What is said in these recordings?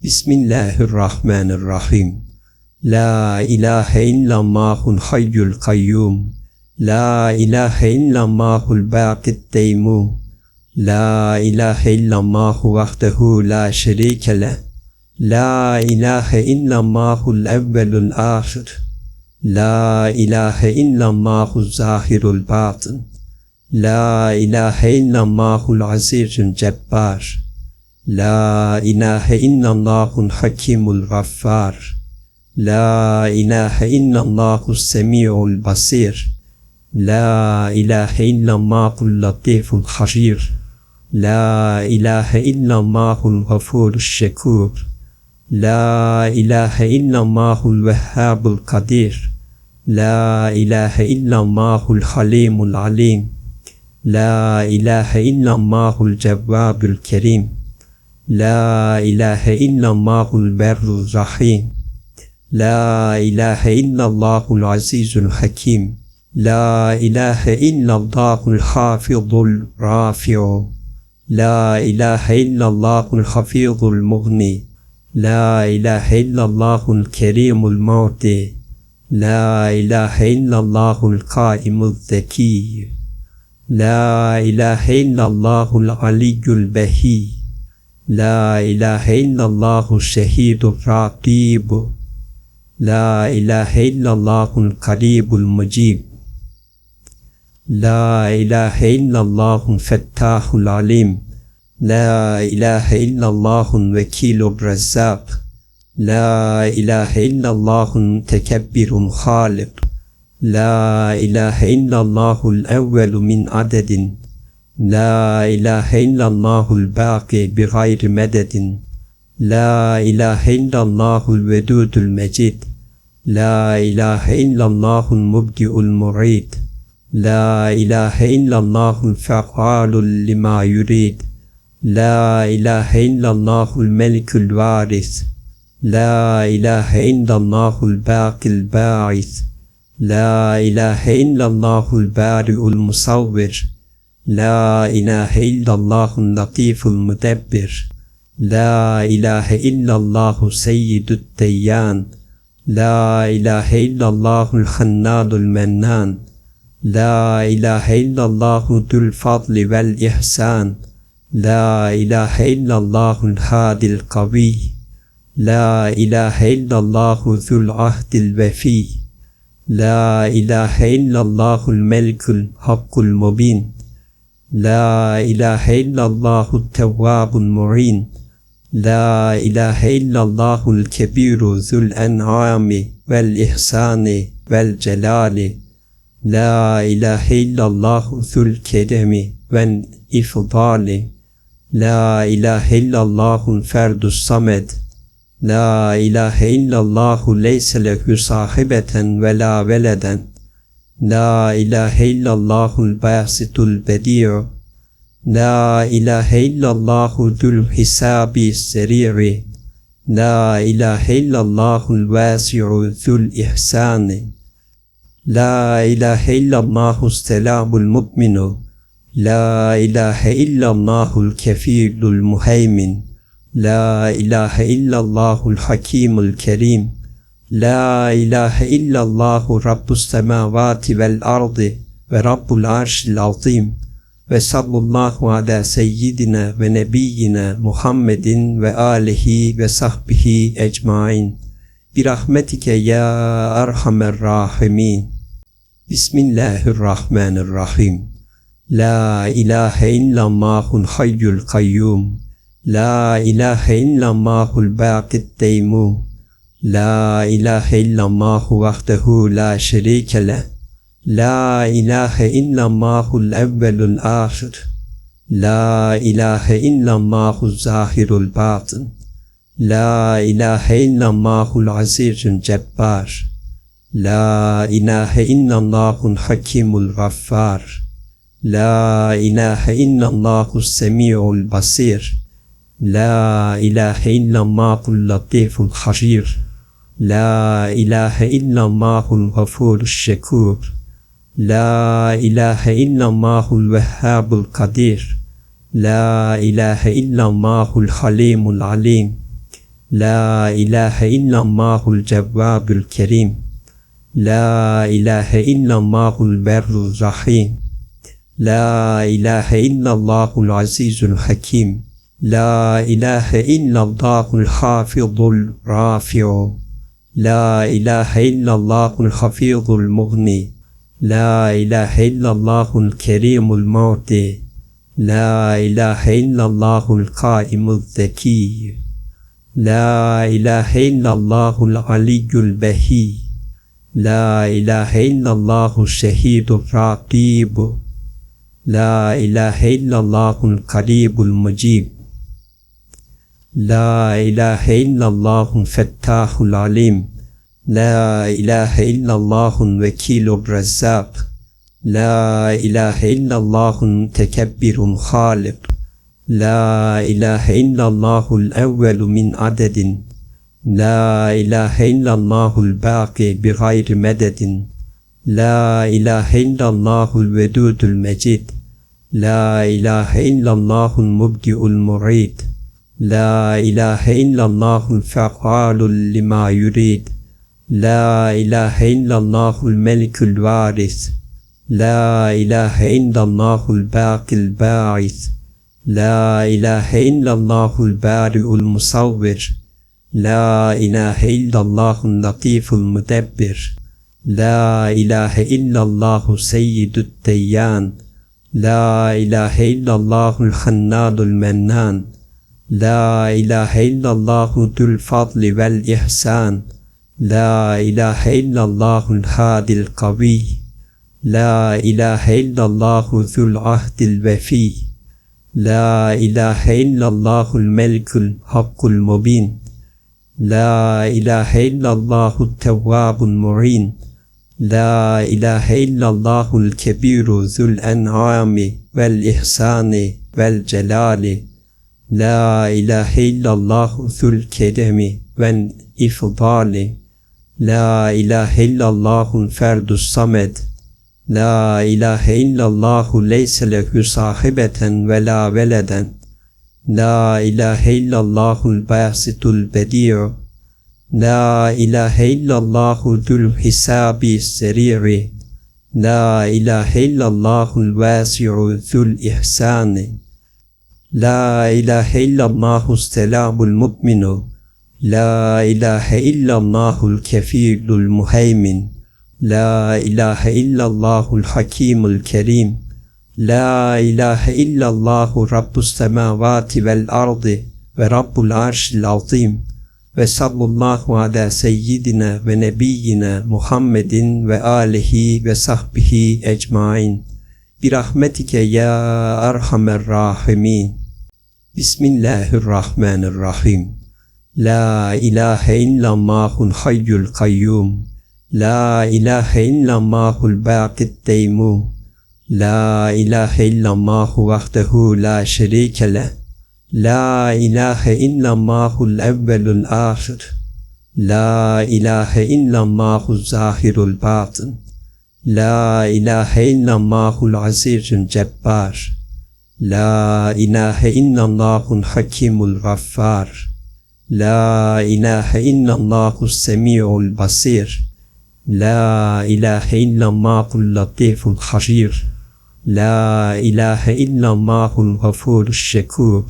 Bismillahirrahmanirrahim. La ilahe illallahul hayyul kayyum. La ilahe illallahul baqit deymum. La ilahe illallahu vahdehu la şerike leh. La ilahe illallahul evvelul ahir. La ilahe illallahul zahirul batın. La ilahe illallahul azizül cebbar. لا إله إلا الله الحكيم الغفار. لا إله إلا الله السميع البصير. لا إله إلا الله اللطيف الخبير. لا إله إلا الله الغفور الشكور. لا إله إلا الله الوهاب القدير. لا إله إلا الله الحليم العليم. لا إله إلا الله الجواب الكريم. لا إله إلا الله البر الرحيم. لا إله إلا الله العزيز الحكيم. لا إله إلا الله الحافظ الرافع. لا إله إلا الله الحفيظ المغني. لا إله إلا الله الكريم المعطي. لا إله إلا الله القائم الذكي. لا إله إلا الله العلي البهي. لا إله إلا الله الشهيد الرقيب. لا إله إلا الله القريب المجيب. لا إله إلا الله الفتاح العليم. لا إله إلا الله الوكيل الرزاق. لا إله إلا الله المتكبر الخالق. لا إله إلا الله الأول من عدد. لا إله إلا الله الباقي بغير مدد. لا إله إلا الله الودود المجيد. لا إله إلا الله المبدئ المريد. لا إله إلا الله الفعال لما يريد. لا إله إلا الله الملك الوارث. لا إله إلا الله الباقي الباعث. لا إله إلا الله البارئ المصور. لا إله إلا الله اللطيف المدبر. لا إله إلا الله سيد التيان لا إله إلا الله الخناد المنان. لا إله إلا الله ذو الفضل والإحسان. لا إله إلا الله الهادي القوي. لا إله إلا الله ذو العهد الوفي. لا إله إلا الله الملك الحق المبين. La ilahe illallahul tevvabul mu'in. La ilahe illallahul kebiru zul en'ami vel ihsani vel celali. La ilahe illallahu zul keremi vel ifdali. La ilahe illallahul ferdus samed. La ilahe illallahu leyse lehu sahibeten ve la veleden. لا إله إلا الله الباسط البديع. لا إله إلا الله ذو الحساب السريع. لا إله إلا الله الواسع ذو الإحسان. لا إله إلا الله السلام المؤمن. لا إله إلا الله الكفيل المهيمن. لا إله إلا الله الحكيم الكريم. La ilahe illallahu rabbus semavati vel ardı ve rabbul arşil azim. Ve sallallahu ala seyyidina ve nebiyyina Muhammedin ve alihi ve sahbihi ecmain. Birahmetike ya erhamer rahimin. Bismillahirrahmanirrahim. La ilahe illallahul hayyul kayyum. La ilahe illallahul baqit deymu. La ilahe illallahu vahdehu la şerike leh. La ilahe illallahul evvelul ahir. La ilahe illallahul zahirul batın. La ilahe illallahul azizül cebbar. La ilahe illallahul hakimul gaffar. La ilahe illallahul semi'ul basir. La ilahe illallahul latiful habir. La ilahe illallahul gafurus şekur. La ilahe illallahul vehhabul kadir. La ilahe illallahul halimul alim. لا إله إلا الله الجواب الكريم لا إله إلا الله البر الرحيم لا إله إلا الله العزيز الحكيم لا إله إلا الله الحافظ الرافع لا إله إلا الله الحفيظ المغني. لا إله إلا الله الكريم المعطي. لا إله إلا الله القائم الذكي. لا إله إلا الله العلي البهي. لا إله إلا الله الشهيد الرقيب. لا إله إلا الله القريب المجيب. لا إله إلا الله الفتاح العليم. لا إله إلا الله الوكيل الرزاق. لا إله إلا الله المتكبر الخالق. لا إله إلا الله الأول من عدد. لا إله إلا الله الباقي بغير مدد. لا إله إلا الله الودود المجيد. لا إله إلا الله المبدئ المريد لا إله إلا الله الفعال لما يريد. لا إله إلا الله الملك الوارث. لا إله إلا الله الباقي الباعث. لا إله إلا الله البارئ المصور. لا إله إلا الله اللطيف المدبر. لا إله إلا الله سيد الديان. لا إله إلا الله الحنان المنان. لا إله إلا الله ذو الفضل والإحسان. لا إله إلا الله الهادي القوي. لا إله إلا الله ذو العهد الوفي. لا إله إلا الله الملك الحق المبين. لا إله إلا الله التواب المعين. لا إله إلا الله الكبير ذو الأنعام والإحسان والجلال. لا إله إلا الله ذو الكرم والإفضال. لا إله إلا الله الفرد الصمد. لا إله إلا الله ليس له صاحبة ولا ولدا. لا إله إلا الله الباسط البديع. لا إله إلا الله ذو الحساب السريع. لا إله إلا الله الواسع ذو الإحسان لا إله إلا الله السلام المؤمن لا إله إلا الله الكفيل المهيمن لا إله إلا الله الحكيم الكريم لا إله إلا الله رب السماوات والأرض ورب العرش العظيم وصلى الله على سيدنا ونبينا محمد وآله وصحبه أجمعين برحمتك يا أرحم الراحمين بسم الله الرحمن الرحيم لا إله إلا الله الحي القيوم لا إله إلا الله الباقي الديموم لا إله إلا الله وحده لا شريك له لا إله إلا الله الأول الآخر لا لا إله إلا الله الحكيم الغفار. لا إله إلا الله السميع البصير. لا إله إلا الله اللطيف الخبير. لا إله إلا الله الغفور الشكور.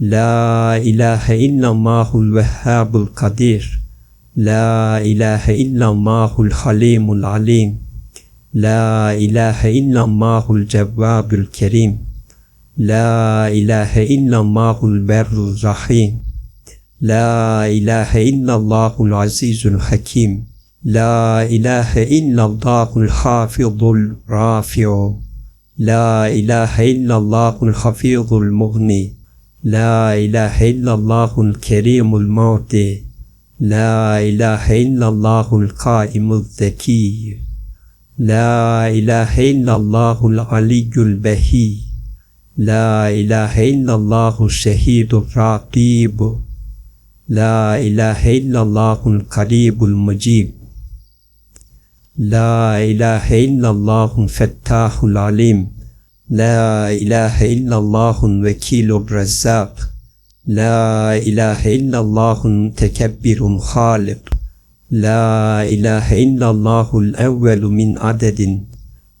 لا إله إلا الله الوهاب القدير. لا إله إلا الله الحليم العليم. لا إله إلا الله الجواب الكريم. لا إله إلا الله البر الرحيم. لا إله إلا الله العزيز الحكيم. لا إله إلا الله الحافظ الرافع. لا إله إلا الله الحفيظ المغني. لا إله إلا الله الكريم المعطي. لا إله إلا الله القائم الذكي. لا إله إلا الله العلي البهي. لا إله إلا الله الشهيد الرقيب. لا إله إلا الله القريب المجيب. لا إله إلا الله الفتاح العليم. لا إله إلا الله الوكيل الرزاق.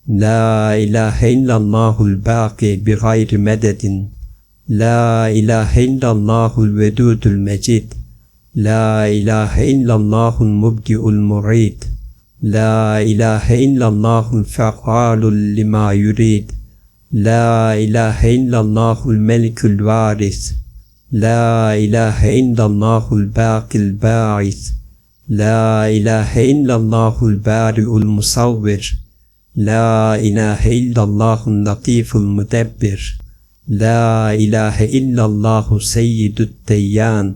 لا إله إلا الله الباقي بغير مدد. لا إله إلا الله الودود المجيد. لا إله إلا الله المبدئ المريد. لا إله إلا الله الفعال لما يريد. لا إله إلا الله الملك الوارث. لا إله إلا الله الباقي الباعث. لا إله إلا الله البارئ المصور. لا إله إلا الله اللطيف المدبر. لا إله إلا الله سيد التيان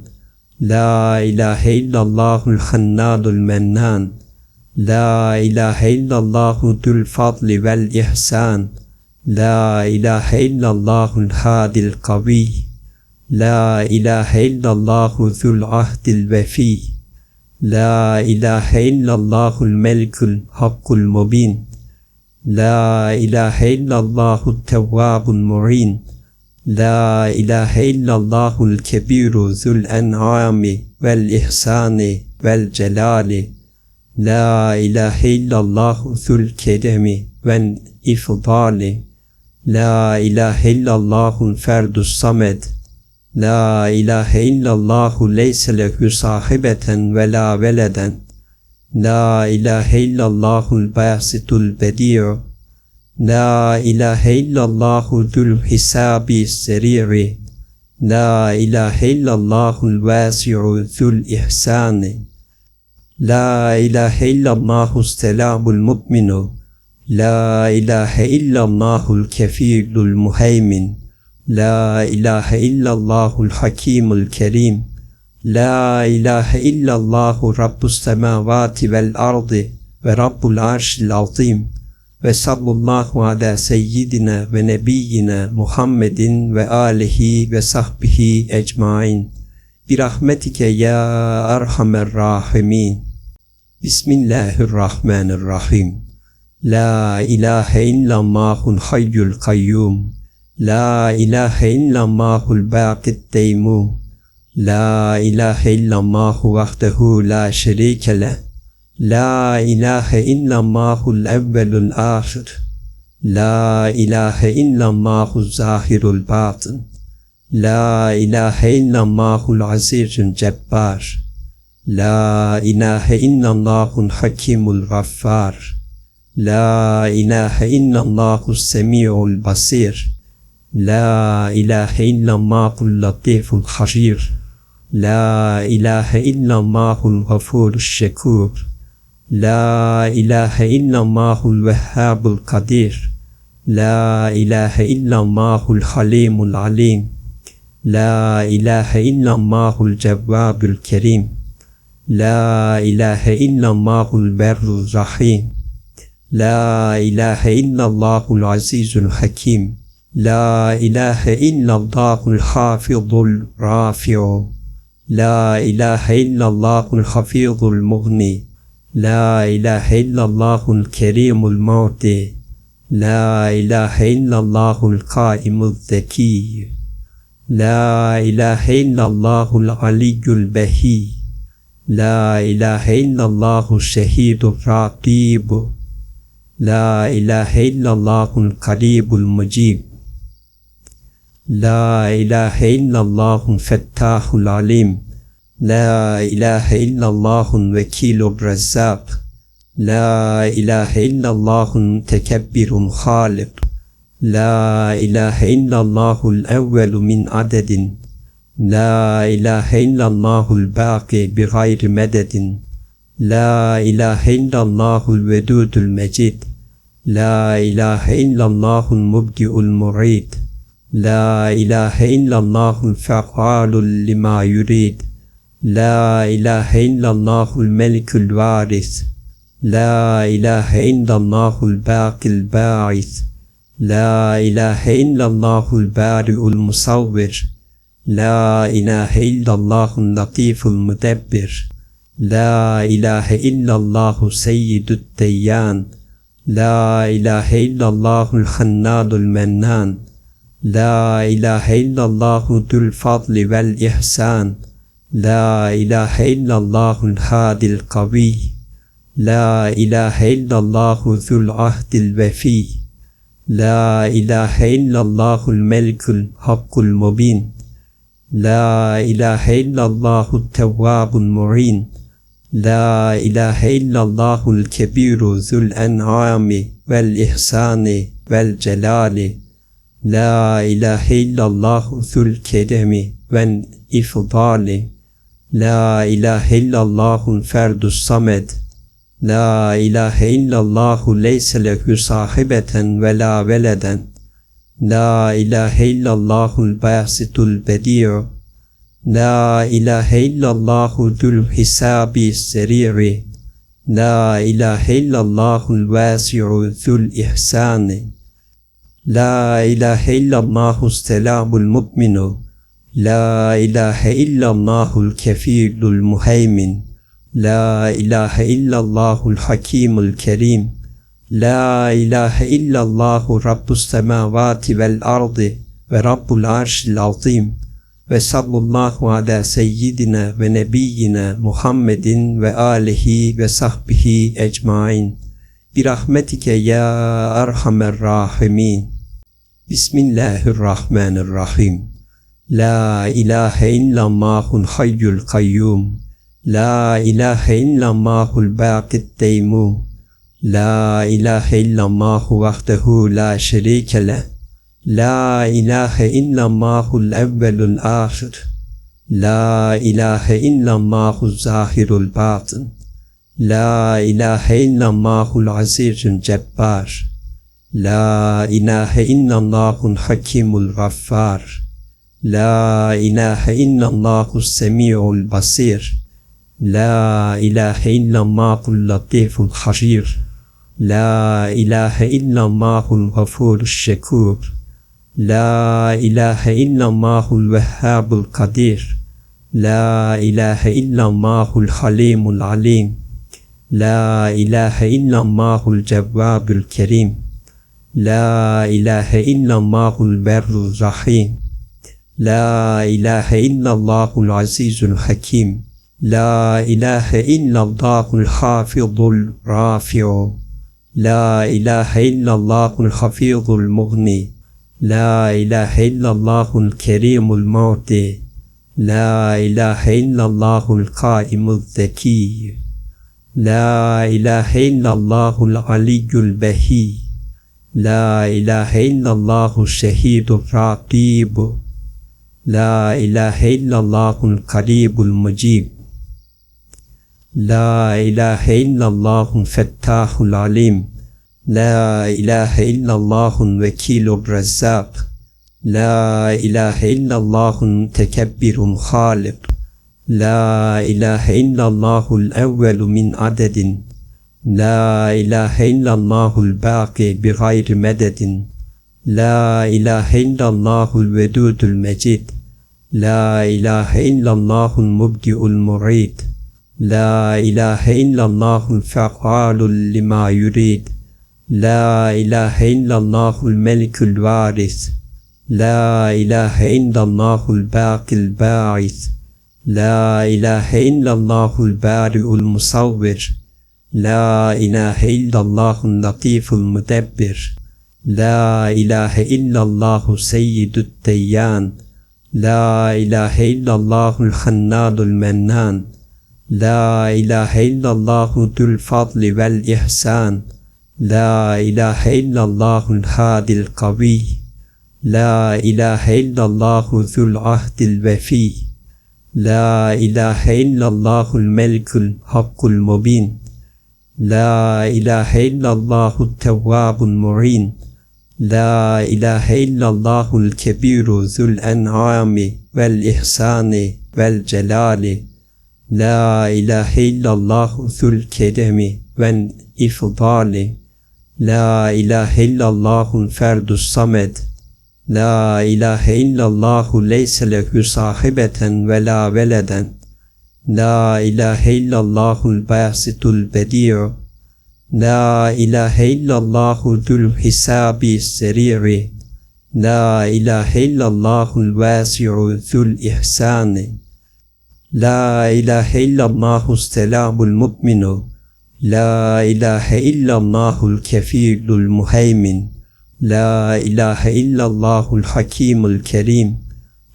لا إله إلا الله الخناد المنان. لا إله إلا الله ذو الفضل والإحسان. لا إله إلا الله الهادي القوي. لا إله إلا الله ذو العهد الوفي. لا إله إلا الله الملك الحق المبين. لا إله إلا الله التواب المعين لا إله إلا الله الكبير ذو الأنعام والإحسان والجلال. لا إله إلا الله ذو الكرم والإفضال. لا إله إلا الله الفرد الصمد. لا إله إلا الله ليس له صاحبة ولا ولدا. لا إله إلا الله الباسط البديع. لا إله إلا الله ذو الحساب السريع. لا إله إلا الله الواسع ذو الإحسان. لا إله إلا الله السلام المؤمن. لا إله إلا الله الكفيل المهيمن. لا إله إلا الله الحكيم الكريم. La ilahe illallahu rabbus semavati vel ardi ve rabbul arşil azim. Ve sallallahu ala seyyidina ve nebiyyina Muhammedin ve alihi ve sahbihi ecmain. Birahmetike ya erhamer rahimin. Bismillahirrahmanirrahim. La ilahe illallahul hayyul kayyum. La ilahe illallahul baqid deymu. La ilahe illallahu vahdehu la şerike leh. La ilahe illallahul evvelul ahir. La ilahe illallahul zahirul batın. La ilahe illallahul azizul cebbar. La ilahe illallahul hakimul gaffar. La ilahe illallahul semi'ul basir. La ilahe illallahul latiful لا إله إلا الله الغفور الشكور. لا إله إلا الله الوهاب القدير. لا إله إلا الله الحليم العليم. لا إله إلا الله الجواب الكريم. لا إله إلا الله البر الرحيم. لا إله إلا الله العزيز الحكيم. لا إله إلا الله الحافظ الرافع. لا إله إلا الله الحفيظ المغني. لا إله إلا الله الكريم المعطي. لا إله إلا الله القائم الذكي. لا إله إلا الله العلي البهي. لا إله إلا الله الشهيد الرقيب. لا إله إلا الله القريب المجيب. لا إله إلا الله الفتاح العليم. لا إله إلا الله الوكيل الرزاق. لا إله إلا الله المتكبر الخالق. لا إله إلا الله الأول من عدد. لا إله إلا الله الباقي بغير مدد. لا إله إلا الله الودود المجيد. لا إله إلا الله المبدئ المريد. لا إله إلا الله الفعال لما يريد. لا إله إلا الله الملك الوارث. لا إله إلا الله الباقي الباعث. لا إله إلا الله البارئ المصور. لا إله إلا الله اللطيف المدبر. لا إله إلا الله سيد التيان لا إله إلا الله الخناد المنان. لا إله إلا الله ذو الفضل والإحسان. لا إله إلا الله الهادي القوي. لا إله إلا الله ذو العهد الوفي. لا إله إلا الله الملك الحق المبين. لا إله إلا الله التواب المعين. لا إله إلا الله الكبير ذو الأنعام والإحسان والجلال. لا إله إلا الله ذو الكرم والإفضال. لا إله إلا الله الفرد الصمد. لا إله إلا الله ليس له صاحبة ولا ولدا. لا إله إلا الله الباسط البديع. لا إله إلا الله ذو الحساب السريع. لا إله إلا الله الواسع ذو الإحسان. لا إله إلا الله السلام المؤمن. لا إله إلا الله الكفيل المهيمن. لا إله إلا الله الحكيم الكريم. لا إله إلا الله رب السماوات والأرض ورب العرش العظيم. وصلى الله على سيدنا ونبينا محمد وآله وصحبه أجمعين. برحمتك يا أرحم الراحمين. بسم الله الرحمن الرحيم. لا إله إلا الله الحي القيوم. لا إله إلا الله الباقي التيموم لا إله إلا الله وحده لا شريك له. لا إله إلا الله الأول الآخر. لا إله إلا الله الظاهر الباطن. لا إله إلا الله العزيز الجبار. لا إله إلا الله الحكيم الغفار. لا إله إلا الله السميع البصير. لا إله إلا الله اللطيف الخبير. لا إله إلا الله الغفور الشكور. لا إله إلا الله الوهاب القدير. لا إله إلا الله الحليم العليم. لا إله إلا الله الجواب الكريم. لا إله إلا الله البر الرحيم. لا إله إلا الله العزيز الحكيم. لا إله إلا الله الحافظ الرافع. لا إله إلا الله الحفيظ المغني. لا إله إلا الله الكريم المعطي. لا إله إلا الله القائم الذكي. لا إله إلا الله العلي البهي لا إله إلا الله الشهيد الرقيب. لا إله إلا الله القريب المجيب. لا إله إلا الله الفتاح العليم. لا إله إلا الله الوكيل الرزاق. لا إله إلا الله المتكبر الخالق. لا إله إلا الله الأول من عدد. لا إله إلا الله الباقي بغير مدد. لا إله إلا الله الودود المجيد. لا إله إلا الله المبدئ المريد. لا إله إلا الله الفعال لما يريد. لا إله إلا الله الملك الوارث. لا إله إلا الله الباقي الباعث. لا إله إلا الله البارئ المصور. لا إله إلا الله اللطيف المدبر. لا إله إلا الله سيد التيان. لا إله إلا الله الخناد المنان. لا إله إلا الله ذو الفضل والإحسان. لا إله إلا الله الهادي القوي. لا إله إلا الله ذو العهد الوفي. لا إله إلا الله الملك الحق المبين. لا إله إلا الله التواب المعين. لا إله إلا الله الكبير ذو الأنعام والإحسان والجلال. لا إله إلا الله ذو الكرم والإفضال. لا إله إلا الله الفرد الصمد. La ilahe illallahu leyse lehu sahibeten ve la veleden. La ilahe illallahul basitul bedi'u. La ilahe illallahu dül hisabi seriri. La ilahe illallahul vasi'u zul ihsani. La ilahe illallahus selamul mu'minu. La ilahe illallahul kefilul muheymin. La ilahe illallahul hakimul kerim.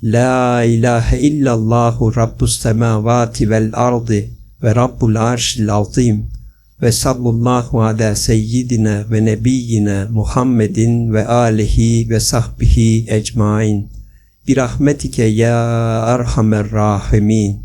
La ilahe illallahu rabbus semavati vel ardı ve rabbul arşil azim ve sallallahu ala seyyidina ve nebiyyina Muhammedin ve alihi ve sahbihi ecmain. Bir rahmetike ya erhamer rahimin.